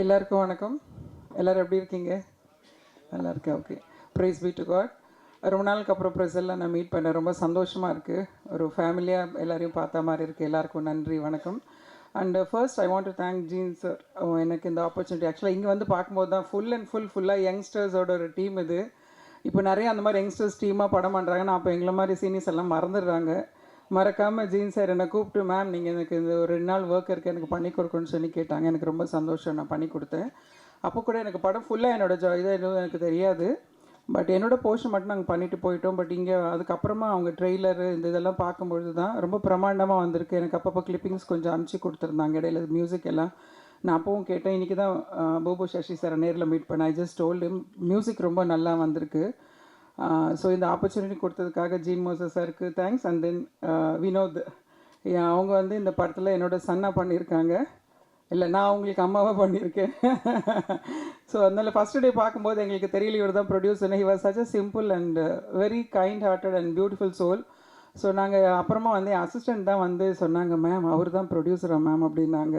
எல்லாருக்கும் வணக்கம். எல்லோரும் எப்படி இருக்கீங்க? நல்லா இருக்கேன் okay praise be to God ரொம்ப நாளுக்கு அப்புறம் ப்ரெசெல்லாம் நான் மீட் பண்ணேன். ரொம்ப சந்தோஷமாக இருக்குது ஒரு ஃபேமிலியாக எல்லோரையும் பார்த்த மாதிரி இருக்குது எல்லாருக்கும் நன்றி வணக்கம். And first I want to thank Jean sir எனக்கு இந்த ஆப்பர்ச்சுனிட்டி ஆக்சுவலாக இங்கே வந்து பார்க்கும்போது தான் ஃபுல் அண்ட் ஃபுல் ஃபுல்லாக யங்ஸ்டர்ஸோட ஒரு டீம் இது. இப்போ நிறைய அந்த மாதிரி யங்ஸ்டர்ஸ் டீமாக படம் பண்ணுறாங்க நான் அப்போ எங்களை மாதிரி சீனியர்ஸ் எல்லாம் மறந்துடுறாங்க. மறக்காமல் ஜீன் சார் என்னை கூப்பிட்டு மேம் நீங்கள் எனக்கு இந்த ஒரு ரெண்டு நாள் ஒர்க் இருக்குது எனக்கு பண்ணி கொடுக்கணும்னு சொல்லி கேட்டாங்க. எனக்கு ரொம்ப சந்தோஷம் நான் பண்ணி கொடுத்தேன். அப்போ கூட எனக்கு படம் ஃபுல்லாக என்னோட ஜா இதாக எதுவும் எனக்கு தெரியாது. பட் என்னோட போர்ஷன் மட்டும் நாங்கள் பண்ணிட்டு போயிட்டோம். பட் இங்கே அதுக்கப்புறமா அவங்க ட்ரெய்லரு இந்த இதெல்லாம் பார்க்கும்பொழுது தான் ரொம்ப பிரமாண்டமாக வந்திருக்கு. எனக்கு அப்பப்போ கிளிப்பிங்ஸ் கொஞ்சம் அனுப்பிச்சி கொடுத்துருந்தாங்க. இடையில மியூசிக் எல்லாம் நான் அப்பவும் கேட்டேன். இன்றைக்கி தான் பூபு சசி சாரை நேரில் மீட் பண்ணேன். ஐ ஜஸ்ட் டோல்டு மியூசிக் ரொம்ப நல்லா வந்திருக்கு. ஸோ இந்த ஆப்பர்ச்சுனிட்டி கொடுத்ததுக்காக ஜீன் மோசஸ் சாருக்கு தேங்க்ஸ் அண்ட் தென் வினோத் அவங்க வந்து இந்த படத்தில் என்னோட சன்னாக பண்ணியிருக்காங்க இல்லை நான் அவங்களுக்கு அம்மாவாக பண்ணியிருக்கேன் ஸோ அதனால் ஃபஸ்ட்டு டே பார்க்கும்போது எங்களுக்கு தெரியல இவர் தான் producer he was such a simple and very kind hearted and beautiful soul so நாங்கள் அப்புறமா வந்து என் அசிஸ்டன்ட் தான் வந்து சொன்னாங்க மேம் அவர் தான் ப்ரொடியூசரா மேம் அப்படின்னாங்க.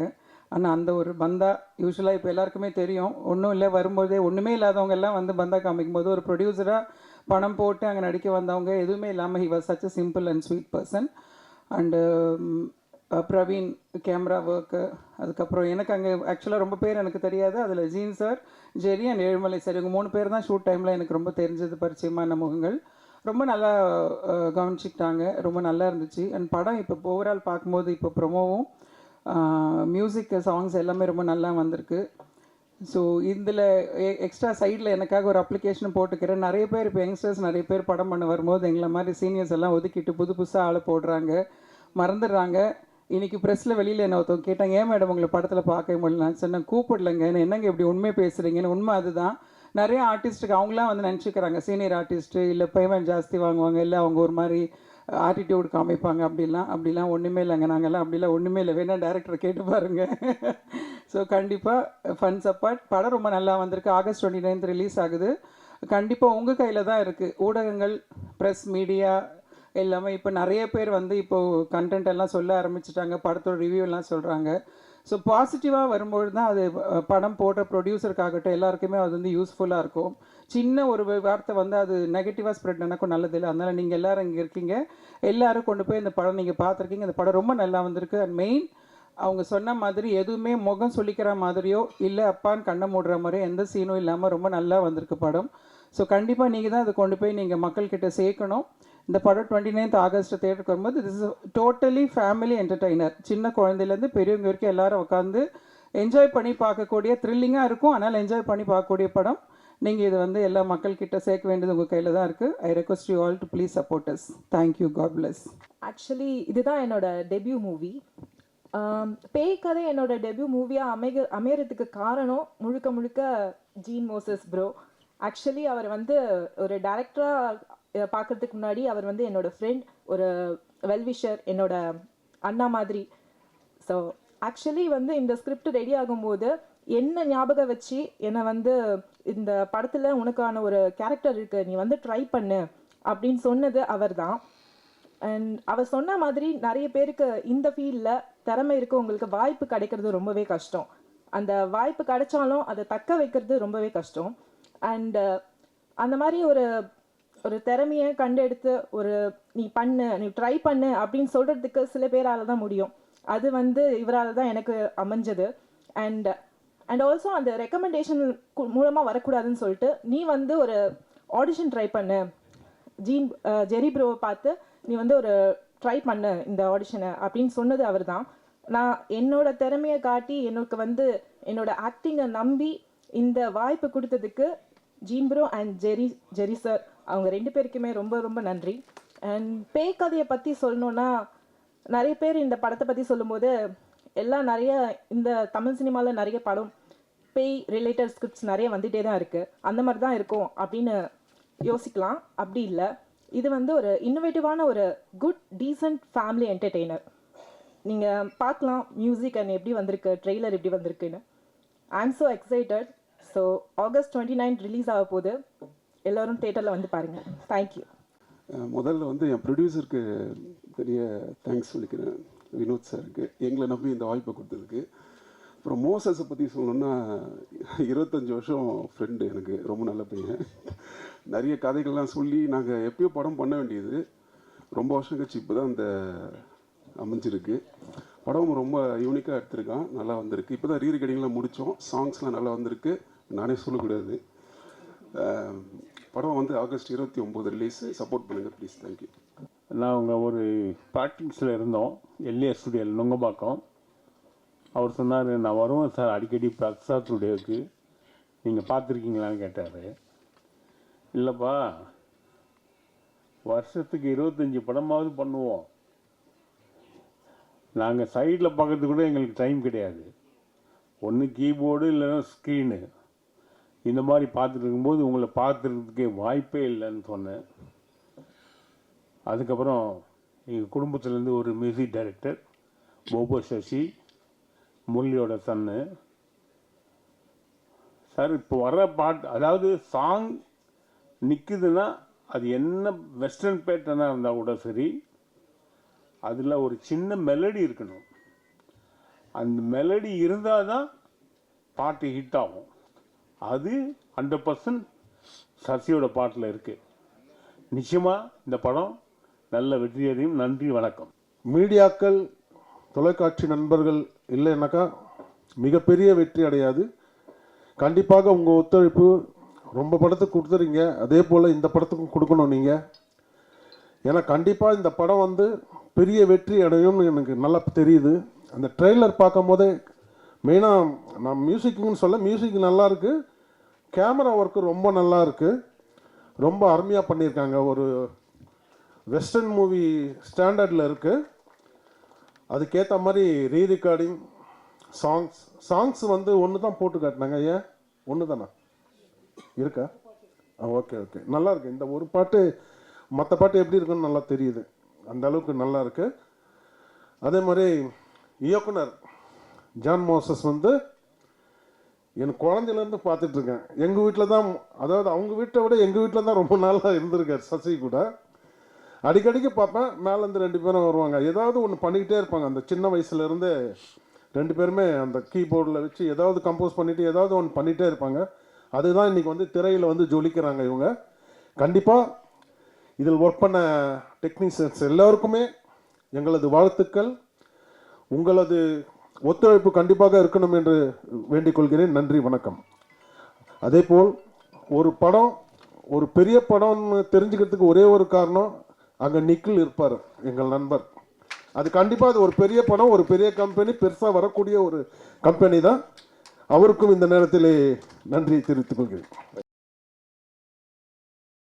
ஆனால் அந்த ஒரு பந்தா யூஸ்வலாக இப்போ எல்லாருக்குமே தெரியும். ஒன்றும் இல்லை வரும்போதே ஒன்றுமே இல்லாதவங்க எல்லாம் வந்து பந்தா காமிக்கும் போது ஒரு ப்ரொடியூசராக பணம் போட்டு அங்கே நடிக்க வந்தவங்க எதுவுமே இல்லாமல் he was such a simple and sweet person and Praveen camera work அதுக்கப்புறம் எனக்கு அங்கே ஆக்சுவலாக ரொம்ப பேர் எனக்கு தெரியாது. அதில் Jean sir Jerry and Ezhumalai sir இவங்க மூணு பேர் தான் ஷூட் டைமில் எனக்கு ரொம்ப தெரிஞ்சது பரிச்சயமான முகங்கள். ரொம்ப நல்லா uh, கவனிச்சிக்கிட்டாங்க. ரொம்ப நல்லா இருந்துச்சு. அண்ட் படம் இப்போ ஓவரால் பார்க்கும்போது இப்போ ப்ரொமோவும் மியூசிக் சாங்ஸ் எல்லாமே ரொம்ப நல்லா வந்திருக்கு. ஸோ இதில் எக்ஸ்ட்ரா சைடில் எனக்காக ஒரு அப்ளிகேஷன் போட்டுக்கிறேன். நிறைய பேர் இப்போ யங்ஸ்டர்ஸ் நிறைய பேர் படம் பண்ண வரும்போது எங்களை மாதிரி சீனியர்ஸ் எல்லாம் ஒதுக்கிட்டு புது புதுசாக ஆளை போடுறாங்க. மறந்துடுறாங்க. இன்னைக்கு ப்ரெஸ்ஸில் வெளியில் என்ன ஒருத்தவங்க கேட்டாங்க ஏன் மேடம் உங்களை படத்தில் பார்க்க முடியல? சொன்னேன் கூப்பிடலங்க. என்ன என்னங்க இப்படி உண்மை பேசுகிறீங்கன்னு உண்மை அதுதான். நிறைய ஆர்டிஸ்ட்டுக்கு அவங்களாம் வந்து நினச்சிக்கிறாங்க. சீனியர் ஆர்டிஸ்ட்டு இல்லை பேமெண்ட் ஜாஸ்தி வாங்குவாங்க. இல்லை அவங்க ஒரு மாதிரி ஆட்டிடியூட் காமிப்பாங்க. அப்படிலாம் அப்படிலாம் ஒன்றுமே இல்லைங்க. நாங்கள்லாம் அப்படிலாம் ஒன்றுமே இல்லை. வேணால் டேரக்டரை கேட்டு பாருங்க. ஸோ கண்டிப்பாக ஃபன்ஸ் அப்பார்ட் படம் ரொம்ப நல்லா வந்திருக்கு. ஆகஸ்ட் டுவெண்ட்டி நைன்த் ரிலீஸ் ஆகுது. கண்டிப்பாக உங்கள் கையில் தான் இருக்குது ஊடகங்கள் ப்ரெஸ் மீடியா எல்லாமே. இப்போ நிறைய பேர் வந்து இப்போது கண்டென்ட் எல்லாம் சொல்ல ஆரம்பிச்சிட்டாங்க. படத்தோட ரிவ்யூ எல்லாம் சொல்கிறாங்க ஸோ பாசிட்டிவாக வரும்பொழுது தான் அது படம் போடுற ப்ரொடியூசருக்காகட்டும் எல்லாருக்குமே அது வந்து யூஸ்ஃபுல்லாக இருக்கும். சின்ன ஒரு வார்த்தை வந்து அது நெகட்டிவாக ஸ்ப்ரெட் எனக்கும் நல்லதில்லை. அதனால் நீங்கள் எல்லாரும் இங்கே இருக்கீங்க. எல்லோரும் கொண்டு போய் இந்த படம் நீங்கள் பார்த்துருக்கீங்க. இந்த படம் ரொம்ப நல்லா வந்திருக்கு. அண்ட் மெயின் அவங்க சொன்ன மாதிரி எதுவுமே முகம் சொல்லிக்கிற மாதிரியோ இல்லை அப்பான்னு கண்ணை மூடுற மாதிரியோ எந்த சீனும் இல்லாமல் ரொம்ப நல்லா வந்திருக்கு படம். ஸோ கண்டிப்பாக நீங்கள் தான் அதை கொண்டு போய் நீங்கள் மக்கள்கிட்ட சேர்க்கணும். இந்த படம் டுவெண்ட்டி நைன்த் ஆகஸ்ட் தேட்டருக்கு வரும்போது this is totally family entertainer சின்ன குழந்தையிலேருந்து பெரியவங்க வரைக்கும் எல்லாரும் உட்காந்து என்ஜாய் பண்ணி பார்க்கக்கூடிய த்ரில்லிங்காக இருக்கும். ஆனால் என்ஜாய் பண்ணி பார்க்கக்கூடிய படம். நீங்கள் இது வந்து எல்லா மக்கள்கிட்ட சேர்க்க வேண்டியது உங்கள் கையில் தான் இருக்குது I request you all to please support us thank you God bless actually இதுதான் என்னோட டெபியூ மூவி பேய் கதை என்னோட டெபியூ மூவியாக அமைக அமையறதுக்கு காரணம் முழுக்க முழுக்க ஜீன் மோசஸ் ப்ரோ ஆக்சுவலி அவர் வந்து ஒரு டேரக்டராக பார்க்கறதுக்கு முன்னாடி அவர் வந்து என்னோட ஃப்ரெண்ட் ஒரு வெல்விஷர் என்னோட அண்ணா மாதிரி. ஸோ ஆக்சுவலி வந்து இந்த ஸ்கிரிப்ட் ரெடி ஆகும்போது என்ன ஞாபகம் வச்சு என்னை வந்து இந்த படத்தில் உனக்கான ஒரு கேரக்டர் இருக்கு நீ வந்து ட்ரை பண்ணு அப்படின்னு சொன்னது அவர் தான் அண்ட் அவர் சொன்ன மாதிரி நிறைய பேருக்கு இந்த ஃபீல்டில் திறமை இருக்கவங்களுக்கு வாய்ப்பு கிடைக்கிறது ரொம்பவே கஷ்டம். அந்த வாய்ப்பு கிடைச்சாலும் அதை தக்க வைக்கிறது ரொம்பவே கஷ்டம். அண்டு அந்த மாதிரி ஒரு ஒரு திறமையை கண்டெடுத்து ஒரு நீ பண்ணு நீ ட்ரை பண்ணு அப்படின்னு சொல்கிறதுக்கு சில பேரால் தான் முடியும். அது வந்து இவரால் தான் எனக்கு அமைஞ்சது. அண்ட் அண்ட் ஆல்சோ அந்த ரெக்கமெண்டேஷன் மூலமாக வரக்கூடாதுன்னு சொல்லிட்டு நீ வந்து ஒரு ஆடிஷன் ட்ரை பண்ணு. ஜீன் ஜெரி ப்ரோவை பார்த்து நீ வந்து ஒரு ட்ரை பண்ணு இந்த ஆடிஷனை அப்படின்னு சொன்னது அவர் தான். நான் என்னோட திறமையை காட்டி எனக்கு வந்து என்னோட ஆக்டிங்கை நம்பி இந்த வாய்ப்பு கொடுத்ததுக்கு Jean bro and Jerry Jerry sir அவங்க ரெண்டு பேருக்குமே ரொம்ப ரொம்ப நன்றி. அண்ட் பேய் கதையை பற்றி சொல்லணுன்னா நிறைய பேர் இந்த படத்தை பற்றி சொல்லும்போது எல்லாம் நிறைய இந்த தமிழ் சினிமாவில் நிறைய படம் பேய் ரிலேட்டட் ஸ்கிரிப்ட்ஸ் நிறைய வந்துகிட்டே தான் இருக்குது அந்த மாதிரி தான் இருக்கும் அப்படின்னு யோசிக்கலாம். அப்படி இல்லை. இது வந்து ஒரு இன்னோவேட்டிவான ஒரு குட் டீசன்ட் ஃபேமிலி என்டர்டெய்னர் நீங்கள் பார்க்கலாம் மியூசிக் அண்ட் எப்படி வந்திருக்கு ட்ரெய்லர் எப்படி வந்திருக்குன்னு. I am so excited so August twenty nine release ஆக போகுது எல்லோரும் தேட்டரில் வந்து பாருங்கள் தேங்க்யூ முதல்ல வந்து என் ப்ரொடியூசருக்கு பெரிய தேங்க்ஸ் சொல்லிக்கிறேன். வினோத் சாருக்கு எங்களை நம்பி இந்த வாய்ப்பை கொடுத்ததுக்கு. அப்புறம் மோசஸை பற்றி சொல்லணும்னா இருபத்தஞ்சி வருஷம் ஃப்ரெண்டு எனக்கு ரொம்ப நல்ல பையன். நிறைய கதைகள்லாம் சொல்லி நாங்கள் எப்பயோ படம் பண்ண வேண்டியது. ரொம்ப வருஷம் கழிச்சு இப்போ தான் அந்த அமைஞ்சிருக்கு. படம் ரொம்ப யூனிக்காக எடுத்திருக்கான். நல்லா வந்திருக்கு. இப்போ தான் ரீ ரெக்கார்டிங்லாம் முடித்தோம் சாங்ஸ்லாம் நல்லா வந்திருக்கு. நானே சொல்லக்கூடாது. படம் வந்து ஆகஸ்ட் இருபத்தி ஒம்பது ரிலீஸு சப்போர்ட் பண்ணுங்கள் ப்ளீஸ் தேங்க்யூ நாங்கள் ஒரு ப்ராக்டிக்ஸில் இருந்தோம். எல்ஏ ஸ்டுடியோவில் நுங்கம்பாக்கம். அவர் சொன்னார் நான் வருவேன் சார். அடிக்கடி பிரசாத் ஸ்டுடியோவுக்கு நீங்கள் பார்த்துருக்கீங்களான்னு கேட்டார். இல்லைப்பா வருஷத்துக்கு இருபத்தஞ்சி படமாவது பண்ணுவோம். நாங்கள் சைடில் பார்க்கறதுக்கு கூட எங்களுக்கு டைம் கிடையாது. ஒன்று கீபோர்டு இல்லைன்னா ஸ்க்ரீனு இந்த மாதிரி பார்த்துட்டு இருக்கும்போது உங்களை பார்த்துறதுக்கே வாய்ப்பே இல்லைன்னு சொன்னேன். அதுக்கப்புறம் எங்கள் குடும்பத்துலேருந்து ஒரு மியூசிக் டைரக்டர் போபோ சசி முரளியோட சன்னு. சார் இப்போ வர்ற பாட்டு அதாவது சாங் நிற்குதுன்னா அது என்ன வெஸ்டர்ன் பேட்டர்னாக இருந்தால் கூட சரி அதில் ஒரு சின்ன மெலடி இருக்கணும். அந்த மெலடி இருந்தால் தான் பாட்டு ஹிட் ஆகும். அது ஹண்ட்ரட் பர்சன்ட் சசியோட பாட்டில் இருக்குது நிச்சயமாக இந்த படம் நல்ல வெற்றியடையும் நன்றி வணக்கம். மீடியாக்கள் தொலைக்காட்சி நண்பர்கள் இல்லைன்னாக்கா மிகப்பெரிய வெற்றி அடையாது. கண்டிப்பாக உங்கள் ஒத்துழைப்பு ரொம்ப படத்துக்கு கொடுத்துறீங்க. அதே போல் இந்த படத்துக்கும் கொடுக்கணும் நீங்கள் ஏன்னா கண்டிப்பாக இந்த படம் வந்து பெரிய வெற்றி அடையும்னு எனக்கு நல்லா தெரியுது. அந்த ட்ரெய்லர் பார்க்கும் போதே மெயினாக நான் மியூசிக்குன்னு சொல்ல மியூசிக் நல்லா இருக்குது கேமரா ஒர்க்கு ரொம்ப நல்லா இருக்குது ரொம்ப அருமையாக பண்ணியிருக்காங்க. ஒரு வெஸ்டர்ன் மூவி ஸ்டாண்டர்டில் இருக்குது அதுக்கேற்ற மாதிரி ரீ ரெக்கார்டிங் சாங்ஸ் சாங்ஸ் வந்து ஒன்று தான் போட்டு காட்டினாங்க. ஏன்? ஒன்று தானா? இருக்கா? ஆ ஓகே ஓகே நல்லா இருக்கு. இந்த ஒரு பாட்டு மற்ற பாட்டு எப்படி இருக்குன்னு நல்லா தெரியுது. அந்த அளவுக்கு நல்லா இருக்கு. அதே மாதிரி இயக்குனர் ஜான் மோசஸ் வந்து என் குழந்தையிலேருந்து பார்த்துட்டு இருக்கேன் எங்கள் வீட்டில் தான் அதாவது அவங்க வீட்டை விட எங்கள் வீட்டில் தான் ரொம்ப நாளாக இருந்திருக்கார் சசி கூட. அடிக்கடிக்கு பார்ப்பேன் மேலேருந்து ரெண்டு பேரும் வருவாங்க. ஏதாவது ஒன்று பண்ணிக்கிட்டே இருப்பாங்க. அந்த சின்ன வயசுலேருந்தே ரெண்டு பேருமே அந்த கீபோர்டில் வச்சு ஏதாவது கம்போஸ் பண்ணிவிட்டு ஏதாவது ஒன்று பண்ணிகிட்டே இருப்பாங்க. அதுதான் இன்னைக்கு வந்து திரையில் வந்து ஜொலிக்கிறாங்க இவங்க. கண்டிப்பாக இதில் ஒர்க் பண்ண டெக்னீஷியன்ஸ் எல்லோருக்குமே எங்களது வாழ்த்துக்கள். உங்களது ஒத்துழைப்பு கண்டிப்பாக இருக்கணும் என்று வேண்டிக் கொள்கிறேன் நன்றி வணக்கம். அதே போல் ஒரு படம் ஒரு பெரிய படம்னு தெரிஞ்சுக்கிறதுக்கு ஒரே ஒரு காரணம் அங்கே நிக்கில் இருப்பார் எங்கள் நண்பர். அது கண்டிப்பாக அது ஒரு பெரிய படம் ஒரு பெரிய கம்பெனி பெருசாக வரக்கூடிய ஒரு கம்பெனி தான். அவருக்கும் இந்த நேரத்திலே நன்றி தெரிவித்துக் கொள்கிறேன்.